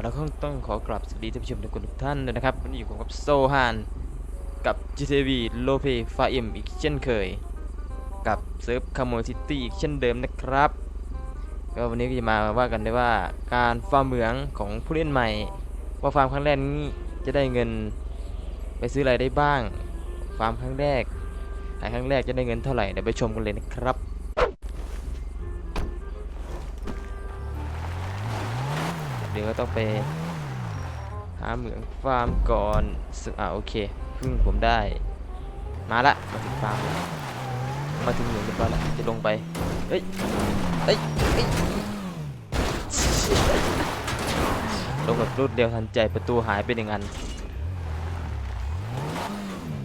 เราก็ต้องขอกราบสวัสดีท่านผู้ชมทุกท่านเลยนะครับวันนี้อยู่กับโซฮานกับ GTV โลเปฟาเอ็มอีกเช่นเคย กับเซิร์ฟคาโมซิตี้อีกเช่นเดิมนะครับก็วันนี้ก็จะมาว่ากันได้ว่าการฟาร์มเหมืองของผู้เล่นใหม่ ว่าฟาร์มครั้งแรกนี้จะได้เงินไปซื้ออะไรได้บ้าง ฟาร์มครั้งแรกขายครั้งแรกจะได้เงินเท่าไหร่เดี๋ยวไปชมกันเลยนะครับ ดี๋ยวก็ต้องไปหาเหมืองฟาร์มก่อนซึ่งอ่าโอเคพึ่งผมได้มาละมาถึงฟาร์มแล้วมาถึงเหมืองเรียบร้อยแล้วจะลงไปเฮ้ยเฮ้ยเฮ้ยลงแบบรวดเร็วทันใจประตูหายไปหนึ่งอัน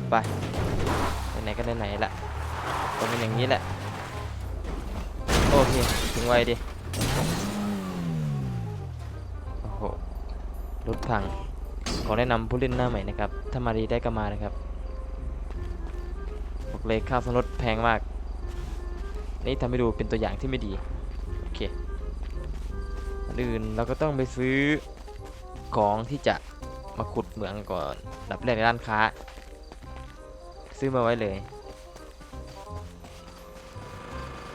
ไปไหนก็ไหนละต้องเป็นอย่างนี้แหละโอเคถึงไวดิ รถพัง ขอแนะนำผู้เล่นหน้าใหม่นะครับ ถ้ามาดีได้ก็มานะครับบอกเลยค่าซ่อมรถแพงมาก นี่ทำให้ดูเป็นตัวอย่างที่ไม่ดี โอเคอันอื่นเราก็ต้องไปซื้อของที่จะมาขุดเหมืองก่อนดับแรกในร้านค้า ซื้อมาไว้เลย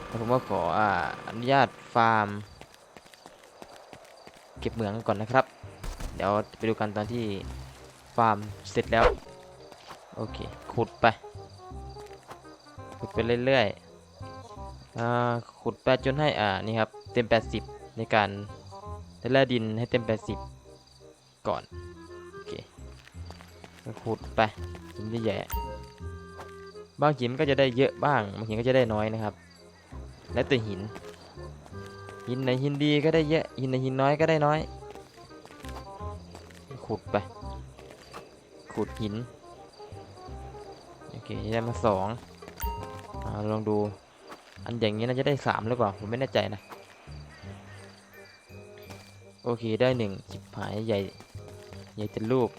แล้วผมก็ขอออนุญาตฟาร์ม เก็บเหมืองก่อนนะครับ ดี๋ยวไปดูกันตอนที่ฟาร์มเสร็จแล้ว โอเค ขุดไป ขุดไปเรื่อยๆขุดไปจนให้อ่านี่ครับ เต็ม 80 ในการแร่ดินให้เต็ม 80 ก่อน โอเคขุดไปหินใหญ่ๆบางหินก็จะได้เยอะบ้าง บางหินก็จะได้น้อยนะครับ แล้วแต่หิน หินไหนหินดีก็ได้เยอะ หินไหนหินน้อยก็ได้น้อย ขุดไป ขุดหิน โอเคได้มาสองอลองดู อันอย่างนี้น่าจะได้สามหรือเปล่า ผมไม่แน่ใจนะ โอเคได้หนึ่งจิบหายใหญ่ ใหญ่จะรูป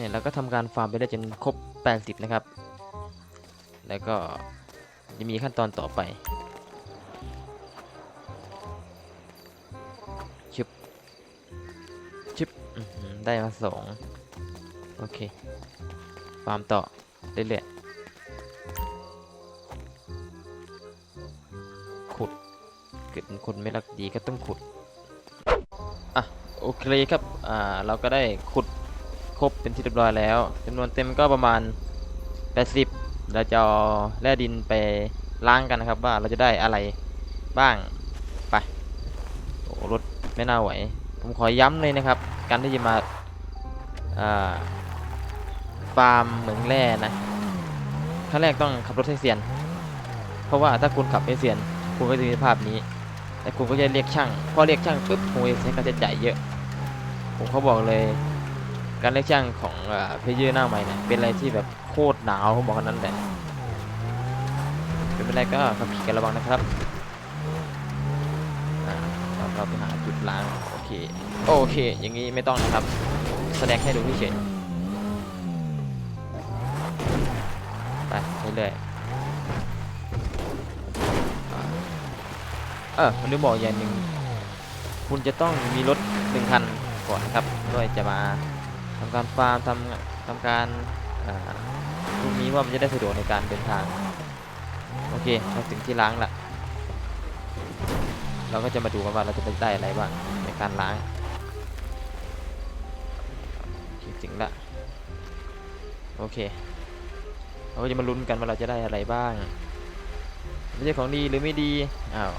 นี่ยเราก็ทำการฟาร์มไปได้จนครบ 80 นะครับ แล้วก็จะมีขั้นตอนต่อไป ได้มาสองโอเคฟาร์มต่อเรื่อยๆขุดเกิดคนไม่รักดีก็ต้องขุด อะ โอเคครับ อ่า เราก็ได้ขุดครบเป็นที่เรียบร้อยแล้วจำนวนเต็มก็ประมาณ 80 เราจะเอาแร่ดินไปล้างกันนะครับว่าเราจะได้อะไรบ้าง ไป โอ้รถไม่น่าไหว ผมขอย้ำเลยนะครับ การที่จะมาฟาร์มเหมืองแร่นะขั้นแรกต้องขับรถให้เซียน เพราะว่าถ้าคุณขับไม่เซียน คุณก็จะมีภาพนี้ แต่คุณก็จะเรียกช่าง พอเรียกช่างปุ๊บคุณจะใช้ค่าใช้จ่ายเยอะ ผมเขาบอกเลย การเรียกช่างของเพเยอร์หน้าใหม่เนี่ยเป็นอะไรที่แบบโคตรหนาวผมบอกกันนั้นแหละเป็นไรก็ขับขี่กันระวังนะครับเราไปหาจุดล้างโอ เคโอเค อย่างนี้ไม่ต้องนะครับ แสดงให้ดูเฉยไปเรื่อยเออมันลืมบอกอย่างหนึ่งคุณจะต้องมีรถหนึ่งคันก่อนนะครับด้วยจะมาทำการฟาร์มทำทำการอ่าพรุ่งนี้ว่ามันจะได้สะดวกในการเดินทาง โอเคมาถึงที่ล้างละ เราก็จะมาดูกันว่าเราจะไปได้อะไรบ้าง การล้างโอเคถึงละโอเคเราจะมาลุ้นกันว่าเราจะได้อะไรบ้างไม่ใช่ของดีหรือไม่ดีอ้าว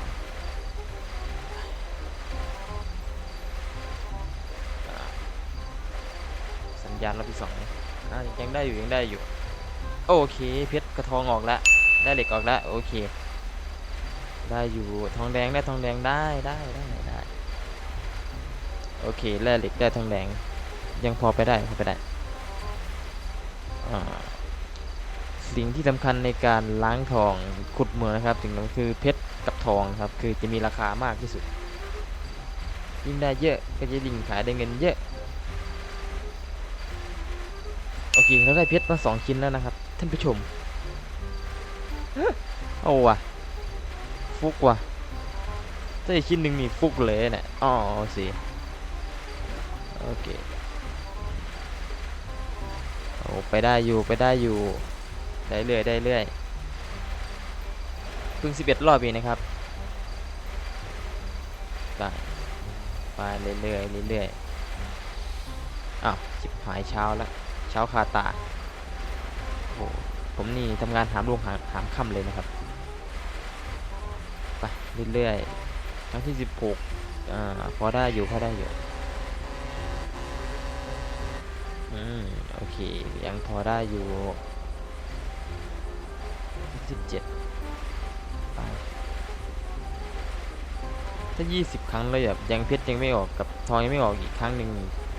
สัญญาณรอบที่สองอ่ายังได้อยู่ยังได้อยู่ โอเคเพชรกระทองออกแล้วได้เหล็กออกแล้วโอเค ได้อยู่ทองแดงได้ทองแดงได้ได้ได้ โอเคแร่เหล็กได้ทองแดงยังพอไปได้พอไปได้สิ่งที่สำคัญในการล้างทองขุดเหมืองนะครับสิ่งนั้นคือเพชรกับทองครับคือจะมีราคามากที่สุด ยิ่งได้เยอะก็จะยิ่งขายได้เงินเยอะโอเคเราได้เพชรมาสองชิ้นแล้วนะครับ ท่านผู้ชมโอ้ว่ะฟุกว่ะจะถ้าอีกชิ้นหนึ่งนี่ฟุกเลยเนี่ยอ๋อสิ โอเคโอ้ไปได้อยู่ไปได้อยู่ ได้เรื่อยได้เรื่อยเพิ่ง11รอบเองนะครับไปไปเรื่อยเรื่อยๆอ้าวจิบหายเช้าแล้วเช้าคาตาโอ้ผมนี่ทำงานหามรุ่งหามหามค่ำเลยนะครับไปเรื่อยๆครั้งที่16อ่าพอได้อยู่พอได้อยู่ อืม โอเค ยังพอได้อยู่สิบเจ็ดไปถ้า20ครั้งเลยแบบยังเพชรยังไม่ออกกับทองยังไม่ออกอีกครั้งหนึ่ง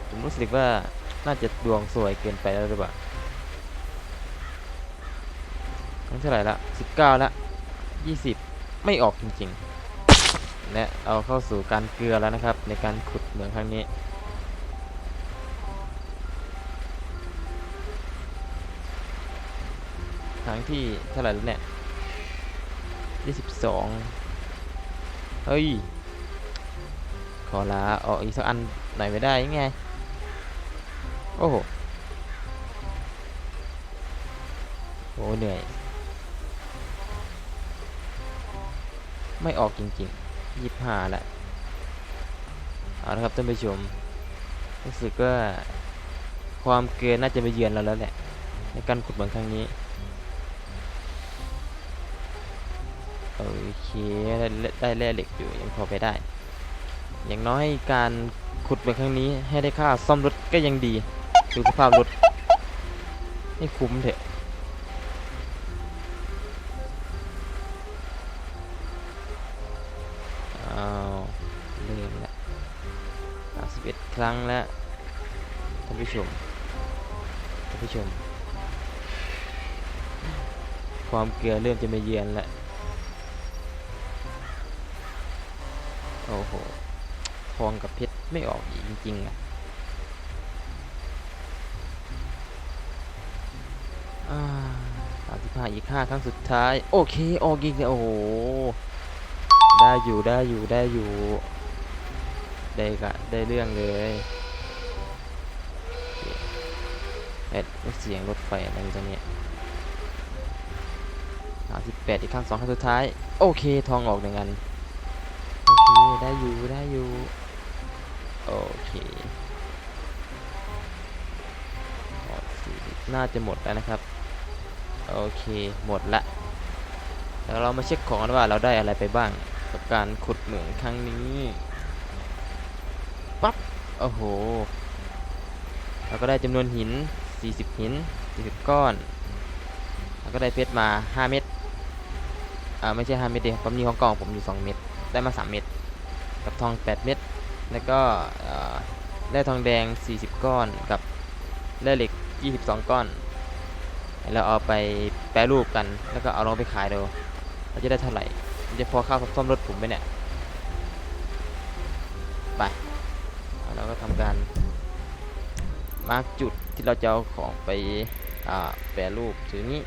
ผมรู้สึกว่าน่าจะดวงสวยเกินไปแล้วหรือเปล่าครั้งเท่าไหร่ละ19ละ20ไม่ออกจริงๆ และเอาเข้าสู่การเกลือแล้วนะครับ ในการขุดเหมืองครั้งนี้ รั้งที่เท่าไหร่แล้วเนี่ยยี่สิบสองเฮ้ย ขอลาออกอีกสักอันหน่อยไม่ได้ยังไง โอ้โหโอ้เหนื่อย ไม่ออกจริงๆยี่ห้าละเอาละครับท่านผู้ชม รู้สึกว่าความเกลือน่าจะมาเยือนเราแล้วแหละในการขุดเหมืองครั้งนี้ เคได้ได้แร่เหล็กอยู่ยังพอไปได้ อย่างน้อยการขุดเหมืองครั้งนี้ให้ได้ค่าซ่อมรถก็ยังดีดูสภาพรถให้คุ้มเถอะอ้าวเริ่มล้ว31 ครั้งแล้วท่านผู้ชมท่านผู้ชม ความเกลือเริ่มจะมาเยือนแล้ว อ้โห ทองกับเพชรไม่ออกอีกจริงๆอะสามสิบห้าอีกห้าครั้งสุดท้าย โอเค ออกอีกแล้วโอ้โห ได้อยู่ได้อยู่ได้อยู่ ได้กะได้เรื่องเลยเอ็ดเสียงรถไฟอะไรอยู่ตรงเนี้สามสิบแปดอีกครั้งสองครั้งสุดท้าย โอเค ทองออกหนึ่งอัน เคได้อยู่ได้อยู่ โอเคหมดสิน่าจะหมดแล้วนะครับ โอเคหมดละแล้วเรามาเช็คของกันว่าเราได้อะไรไปบ้าง กับการขุดเหมืองครั้งนี้ปั๊บโอ้โหเราก็ได้จำนวนหิน 40 หิน 40 ก้อนแล้วก็ได้เพชรมา 5 เม็ดอ่าไม่ใช่ 5 เม็ดเดียวผมมีของกล่องผมอยู่ 2 เม็ดได้มา 3 เม็ด กับทอง 8 เม็ด แล้วก็เอ่อได้ทองแดง 40 ก้อน กับแร่เหล็ก 22 ก้อน เราเอาไปแปรรูปกัน แล้วก็เอาลงไปขายดูเราจะได้เท่าไหร่มันจะพอค่าซ่อมรถผมไหมเนี่ย ไปแล้วเราก็ทำการมาร์กจุดที่เราจะเอาของไปแปรรูปถือนี้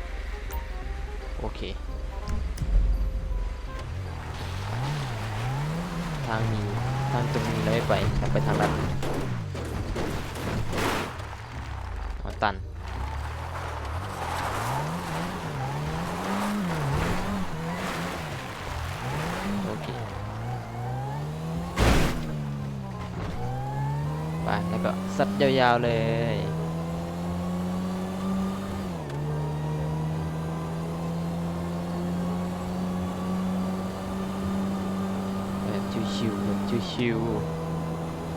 โอเค ทางนี้ทางตรงนี้เราไม่ไปเราไปทางลัดอ๋อตันโอเคไปแล้วก็ซัดยาวๆเลย แบบ ชิวๆแบบชิว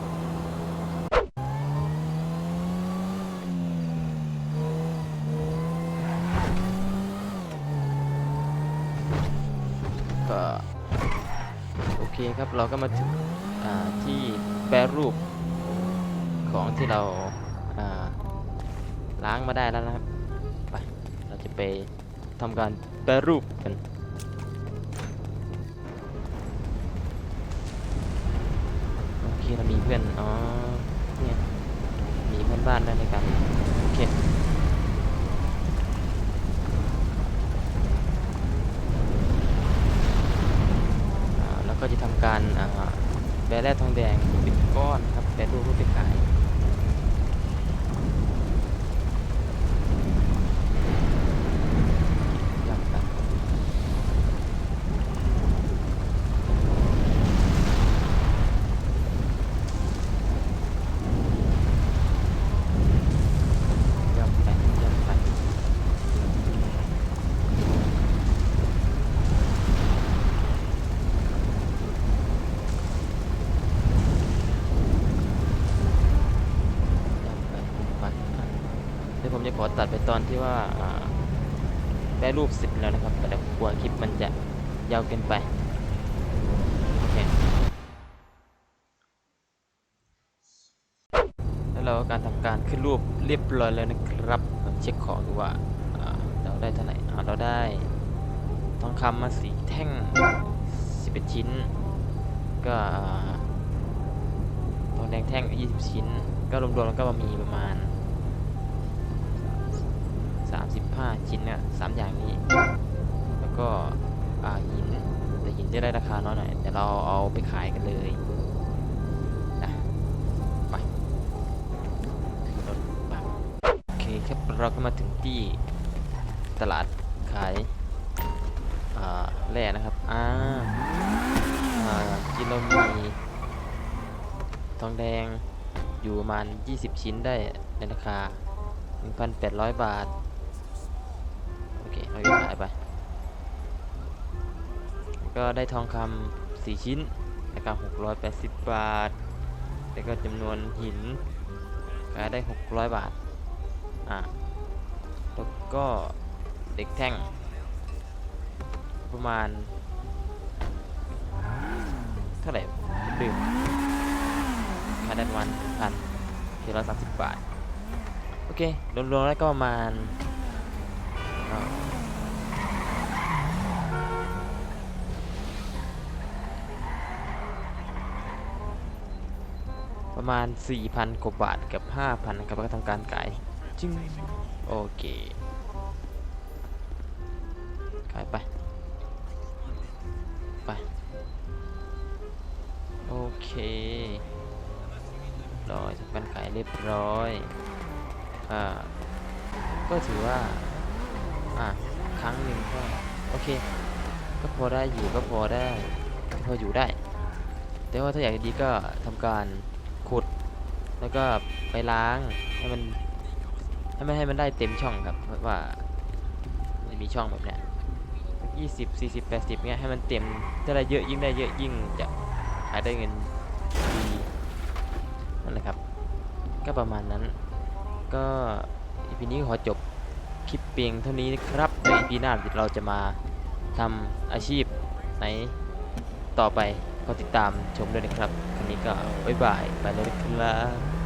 ก็โอเคครับเราก็มาถึงที่แปรรูปของที่เราอ่าล้างมาได้แล้วนะครับ ไป เราจะไปทำการแปรรูปกัน พื่อน อ๋อ เนี่ย มีเพื่อนบ้านได้เลยครับ โอเคแล้วก็จะทำการแบแร่ทองแดงเป็นก้อนครับแบรรูปเพื่อไปขายำกันยำไปยำไป ไปไปเดี๋ยวผมจะข อตัดไปตอนที่ว่าอ่าได้รูปสร็จแล้วนะครับ แต่กลัวคลิปมันจะยาวเกินไปโอเคแล้วเราก็การทำการขึ้นรูปเรียบร้อยแล้วนะครับเช็คของดูว่าเราได้เท่าไหร่เราได้ทองคำมาสีแท่ง 11 ชิ้น ก็ทองแดงแท่ง 20 ชิ้น ก็รวมๆแล้วก็มีประมาณ ชิ้นเนี่ยสามอย่างนี้ แล้วก็หินแต่หินจะได้ราคาน้อยหน่อยแต่เราเอาไปขายกันเลยนะไปรถไปโอเคครับเราก็มาถึงที่ตลาดขายแร่นะครับอ่าอ่ากินเรามีทองแดงอยู่ประมาณ 20 ชิ้นได้ในราคา 1,800 บาท โอเราก็ขายไป ก็ได้ทองคำ4ชิ้นราคา680 บาท แล้วก็จำนวนหินขายได้ 600 บาท อะ แล้วก็เด็กแท่ง ประมาณ เท่าไหร่ลืมคาดันวันพันสี่ร้อยสามสิบบาท โอเค รวมๆแล้วก็ประมาณ ประมาณ 4,000 กว่าบาทกับ 5,000นะครับก็ทำการขายจึงโอเคขายไป ไป โอเคร้อยทำการขายเรียบร้อย อ่า ก็ถือว่า ครั้งหนึ่งก็โอเค ก็พอได้อยู่ก็พอได้พออยู่ได้ แต่ว่าถ้าอยากจะดีก็ทำการขุด แล้วก็ไปล้างให้มันให้มันให้มันได้เต็มช่องครับเพราะว่ามันมีช่องแบบเนี้ยยี่สิบสี่สิบแปดสิบเนี้ยให้มันเต็มถ้าได้เยอะยิ่งได้เยอะยิ่งจะขายได้เงินดีนั่นแหละครับ ก็ประมาณนั้น ก็อีพีนี้ขอจบ คลิปเพียงเท่านี้นะครับในปีหน้าเราจะมาทำอาชีพไหนต่อไปก็ติดตามชมด้วยนะครับคันนี้ก็บ๊ายบายไปแล้วนะครับ